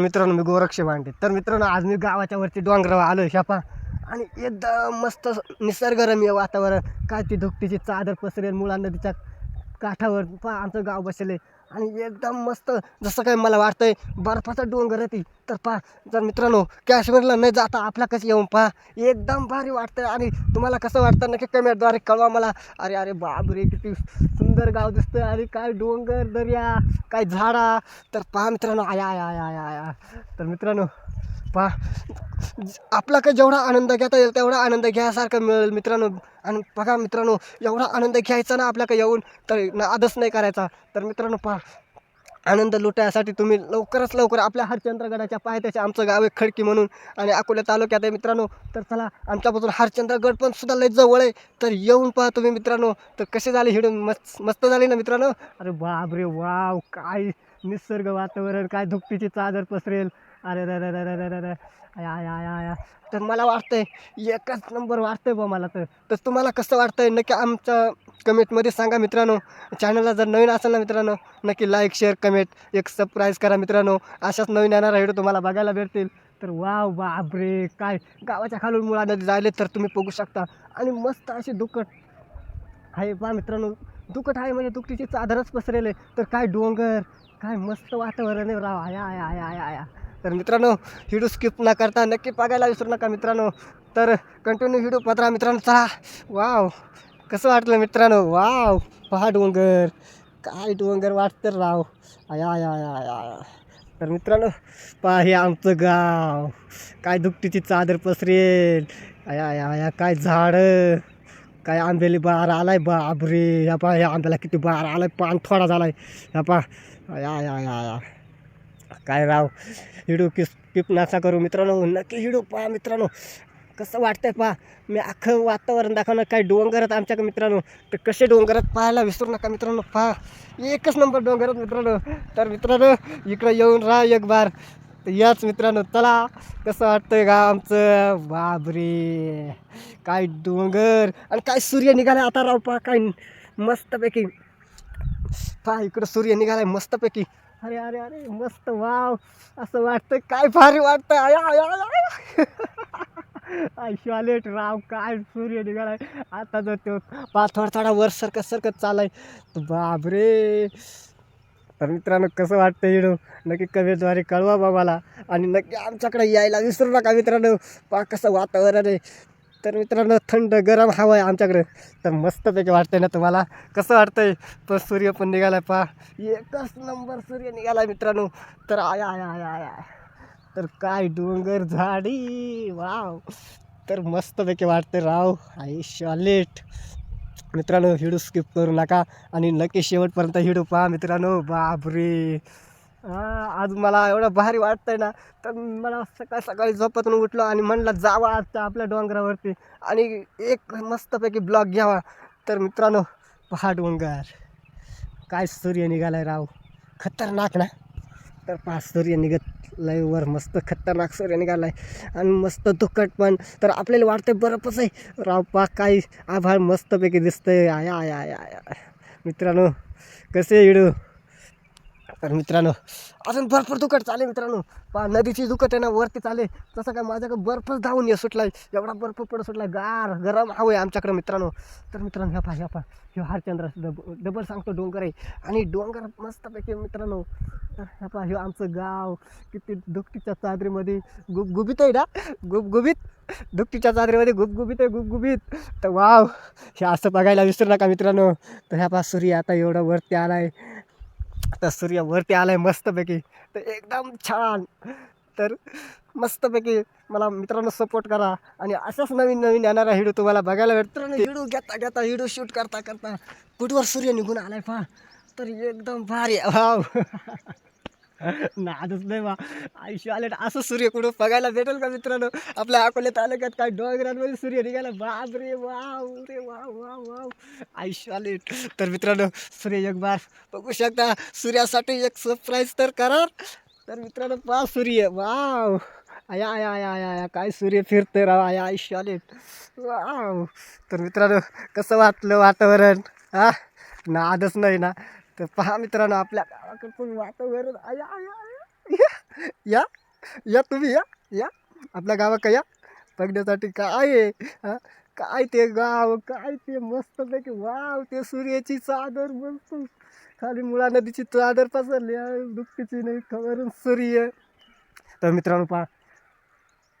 मित्रांनो मी गोरक्ष भांडे. तर मित्रांनो आज मी गावाच्या वरती डोंगरावर आलो शापा. आणि एकदम मस्त निसर्गरम्य वातावरण. काय ती धुकटीची चादर पसरेल मुळा नदीच्या काठावर पहा आमचं गाव बसले आणि एकदम मस्त जसं काय मला वाटतंय बर्फाचा डोंगर आहे ती. तर पहा जर मित्रांनो काश्मीरला नाही जाता आपला कसं येऊन पहा. एकदम भारी वाटतंय. आणि तुम्हाला कसं वाटतं नक्की कमेंटद्वारे कळवा मला. अरे अरे बाबरे किती सुंदर गाव दिसतं आणि काय डोंगर दर्या काय झाडा. तर पहा मित्रांनो आया आया आया आया आया. तर मित्रांनो पहा. आपला काय जेवढा आनंद घेता येईल तेवढा आनंद घ्यायसारखं मिळेल मित्रांनो. आणि बघा मित्रांनो एवढा आनंद घ्यायचा ना आपल्याकडे येऊन तर नादच नाही करायचा. तर मित्रांनो पहा. आनंद लुटायसाठी तुम्ही लवकरच लवकर आपल्या हरचंद्रगडाच्या पायथ्याचे आमचं गाव आहे खडकी म्हणून आणि अकोला तालुक्यात आहे मित्रांनो. तर चला आमच्यापासून हरचंद्रगड पण सुद्धा लय जवळ आहे. तर येऊन पहा तुम्ही मित्रांनो. तर कसे झाले हिडून? मस्त मस्त झाले ना मित्रांनो? अरे बापरे वाव! काय निसर्ग वातावरण काय धुकटीची चादर पसरेल. अरे रे रे रे रे रे रे रे. आया तर मला वाटतंय एकच नंबर वाटतंय बा मला तर. तर तुम्हाला कसं वाटतंय? नक्की आमच्या कमेंटमध्ये सांगा मित्रांनो. चॅनलला जर नवीन असेल ना मित्रांनो नक्की लाईक शेअर कमेंट एक सबस्क्राईज करा मित्रांनो. अशाच नवीन येणारा व्हिडिओ तुम्हाला बघायला भेटतील. तर वा बापरे काय? गावाच्या खालून मुळा नदी जायले तर तुम्ही बघू शकता. आणि मस्त अशी दुकट आहे बा मित्रांनो. दुकट आहे म्हणजे दुकटीची चादरच पसरेल. तर काय डोंगर काय मस्त वातावरण आहे राव. आया आया आया आया आया. तर मित्रांनो व्हिडिओ स्किप न करता नक्की बघायला विसरू नका मित्रांनो. तर कंटिन्यू व्हिडिओ पत्रा मित्रांनो. चला. वाव कसं वाटलं मित्रांनो? वाव पहा डोंगर. काय डोंगर वाटतं राव? आया आया आया आया तर मित्रांनो पहा हे आमचं गाव. काय दुकटीची चादर पसरेल. आया आया आया काय झाडं. काय आंब्याला बार आलाय बाबरे ह्या पहा ह्या आंब्याला किती बार आलाय. पान थोडा झालाय. ह्या पहा. आया आया आया. काय राव? हिडू किस किप नासा करू मित्रांनो नक्की हिडू पहा मित्रांनो. कसं वाटतंय पहा? मी अख्खं वातावरण दाखवणार काय डोंगरात आमच्याकडे मित्रांनो. तर कसे डोंगरात पाहायला विसरू नका मित्रांनो पहा. एकच नंबर डोंगरात मित्रांनो. तर मित्रांनो इकडं येऊन राहा एक बार याच मित्रांनो चला. कसं वाटतंय का आमचं? बाबरे काय डोंगर. आणि काय सूर्य निघाला आता राव पहा काय मस्तपैकी. पहा इकडं सूर्य निघालाय मस्तपैकी. अरे अरे अरे मस्त वाव. असं वाटतं काय भारी वाटतं आया आय शॉलेट राव काय सूर्य निघालाय. आता जर तो पा थोडा थोडा वर सरकत सरकत चालाय तर बापरे. तर मित्रांनो कसं वाटतं हिडो नक्की कमेंटद्वारे कळवा बा मला आणि नक्की आमच्याकडे यायला विसरू नका मित्रांनो. पा कसं वातावरण आहे. तर मित्रांनो थंड गरम हवा आहे आमच्याकडे. तर मस्तपैकी वाटतंय ना तुम्हाला? कसं वाटतंय? पण सूर्य पण निघालाय पहा. एकच नंबर सूर्य निघालाय मित्रांनो. तर आया आया आया आया तर काय डोंगर झाडी. वाव. तर मस्तपैकी वाटते राव. आई शॉलेट मित्रांनो व्हिडिओ स्किप करू नका. आणि नक्की शेवटपर्यंत हिडू पहा मित्रांनो. बापरे. हा, आज मला एवढं भारी वाटतंय ना तर मला सकाळी सकाळी झोपातून उठलो आणि म्हणलं जावा आजच्या आपल्या डोंगरावरती. आणि एक मस्तपैकी ब्लॉग घ्यावा. तर मित्रांनो पहा डोंगर. काय सूर्य निघालाय राव. खतरनाक ना? तर पहा सूर्य निघत लय वर. मस्त खतरनाक सूर्य निघालाय. आणि मस्त दुखट पण. तर आपल्याला वाटतंय बरंच आहे. राव पा काय आभाळ मस्तपैकी दिसतंय. आया आया आया मित्रांनो कसे इडू? तर मित्रांनो अजून भरपूर दुखट चाले मित्रांनो. पा नदीची दुखट आहे ना वरती चाले तसं काय माझ्याकडे बर्फच धावून ये सुटलाय. एवढा बर्फ पडत सुटला गार गरम हवं आहे आमच्याकडे मित्रांनो. तर मित्रांनो ह्या पा ह्या पा ह्यो हरचंद्र डब डबल सांगतो डोंगर आहे. आणि डोंगर मस्तपैकी मित्रांनो तर ह्या पा ह्यो आमचं गाव. किती दुखटीच्या चादरीमध्ये गुबगुबीत आहे ना? गुबगुबीत दुपटीच्या चादरीमध्ये गुबगुबीत आहे गुबगुबीत तर वाव हे असं बघायला विसरू नका मित्रांनो. तर ह्या पा सूर्य आता एवढं वरती आलाय. तर सूर्य वरती आलाय मस्तपैकी. तर एकदम छान. तर मस्तपैकी मला मित्रांनो सपोर्ट करा. आणि असाच नवीन नवीन येणारा व्हिडिओ तुम्हाला बघायला भेटतो. व्हिडिओ घेता घेता व्हिडिओ शूट करता करता कुठवर सूर्य निघून आलाय पहा. तर एकदम भारी वाव. नादच नाही वा आयुष्य आले असं सूर्य कुठं बघायला भेटेल का मित्रांनो? आपल्या अकोले तालुक्यात काय डोंगरांमध्ये सूर्य निघाला. बाप रे वाव रे वाव वाव वाव. आयुष्य आले तर मित्रांनो सूर्य एक बार बघू शकता. सूर्यासाठी एक सरप्राईज तर करा तर मित्रांनो पा सूर्य. वाव. आया आया आया आया आया. काय सूर्य फिरते राव. आया आयुष्य आले वाव. तर मित्रांनो कसं वाटलं वातावरण? हा? नादच नाही ना. तर पहा मित्रांनो आपल्या गावाकडचं वातावरण आया आया या या तुम्ही या या. आपल्या गावात या. बघण्यासाठी काय आहे? हा? काय ते गाव काय ते मस्त पैकी वाव ते सूर्याची चादर बोलतो खाली मुळा नदीची चादर पसरली आहे दुःखीची नाही खबर सूर्य. तर मित्रांनो पहा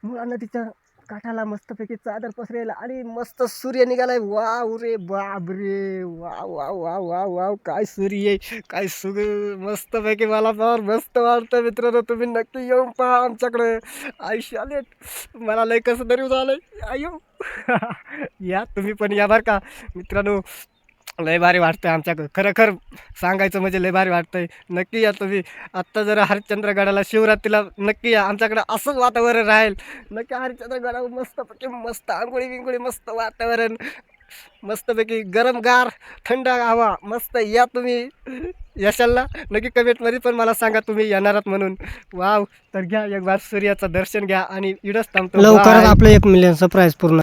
मुळा नदीच्या काठाला मस्तपैकी चादर पसरेल आणि मस्त सूर्य निघालाय. वाव रे बाप रे वा वा वा वा वाव. काय सूर्य काय सुग मस्तपैकी मला फार मस्त वाटतं मित्रांनो. तुम्ही नक्की येऊन पहा आमच्याकडे. आयुष्याले मला लय कसं तरी झालं आयो या तुम्ही पण या बरं का. मित्रांनो लय भारी वाटतंय आमच्याकडं. खरं खरं सांगायचं म्हणजे लय भारी वाटतंय. नक्की या तुम्ही. आत्ता जरा हरिश्चंद्रगडाला शिवरात्रीला नक्की या. आमच्याकडं असंच वातावरण राहील. नक्की हरिश्चंद्रगडावर मस्तपैकी मस्त आंघोळी बिंगोळी मस्त वातावरण. मस्तपैकी गरमगार थंड हवा. मस्त या तुम्ही. यशाल नक्की कमेंटमध्ये पण मला सांगा तुम्ही येणार आहात म्हणून. वाव. तर घ्या एक बार सूर्याचं दर्शन घ्या आणि इडच थांबतो. लवकरच. आपलं एक मिलियन सरप्राईज पूर्ण.